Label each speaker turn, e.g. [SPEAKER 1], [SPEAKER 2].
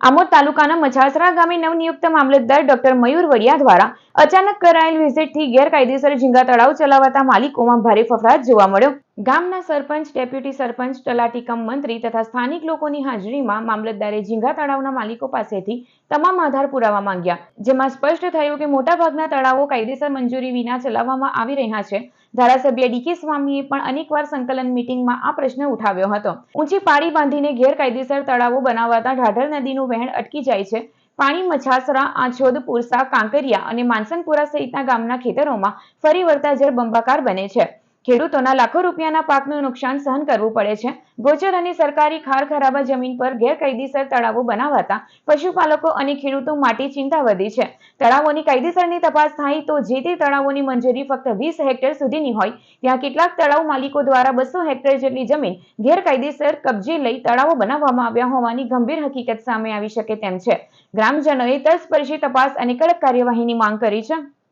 [SPEAKER 1] આમોદ તાલુકાના મછાસરા ગામે નવનિયુક્ત મામલતદાર ડોક્ટર મયુર વડિયા દ્વારા અચાનક કરાયેલ વિઝિટથી ગેરકાયદેસર ઝીંગા તળાવ ચલાવતા માલિકોમાં ભારે ફફડાટ જોવા મળ્યો. ગામના સરપંચ, ડેપ્યુટી સરપંચ, તલાટી કમ મંત્રી તથા સ્થાનિક લોકોની હાજરીમાં મામલતદારે ઝીંગા તળાવના માલિકો પાસેથી તમામ આધાર પુરાવા માંગ્યા, જેમાં સ્પષ્ટ થયું કે મોટાભાગના તળાવો કાયદેસર મંજૂરી વિના ચલાવવામાં આવી રહ્યા છે. ધારાસભ્ય ડીકે સ્વામીએ પણ અનેકવાર સંકલન મિટિંગમાં આ પ્રશ્ન ઉઠાવ્યો હતો. ઊંચી પાળી બાંધીને ગેરકાયદેસર તળાવો બનાવાતા ઢાઢર નદીનું વહેણ અટકી જાય છે. પાણી મછાસરા આંછોદ, પુરસા, કાંકરિયા અને માનસનપુરા સહિતના ગામના ખેતરોમાં ફરી વળતા જળ બંબાકાર બને છે. ખેડૂતોના લાખો રૂપિયાના પાકનું નુકસાન સહન કરવું પડે છે. ગોચર અને સરકારી ખાર ખરાબા જમીન પર ગેરકાયદેસર તળાવો બનાવાતા પશુપાલકો અને ખેડૂતો માટે ચિંતા વધી છે. તળાવોની કાયદેસરની તપાસ થાય તો જે તે તળાવોની મંજૂરી ફક્ત વીસ હેક્ટર સુધીની હોય, ત્યાં કેટલાક તળાવ માલિકો દ્વારા બસો હેક્ટર જેટલી જમીન ગેરકાયદેસર કબજે લઈ તળાવો બનાવવામાં આવ્યા હોવાની ગંભીર હકીકત સામે આવી શકે તેમ છે. ગ્રામજનોએ તલસ્પર્શી તપાસ અને કડક કાર્યવાહીની માંગ કરી છે.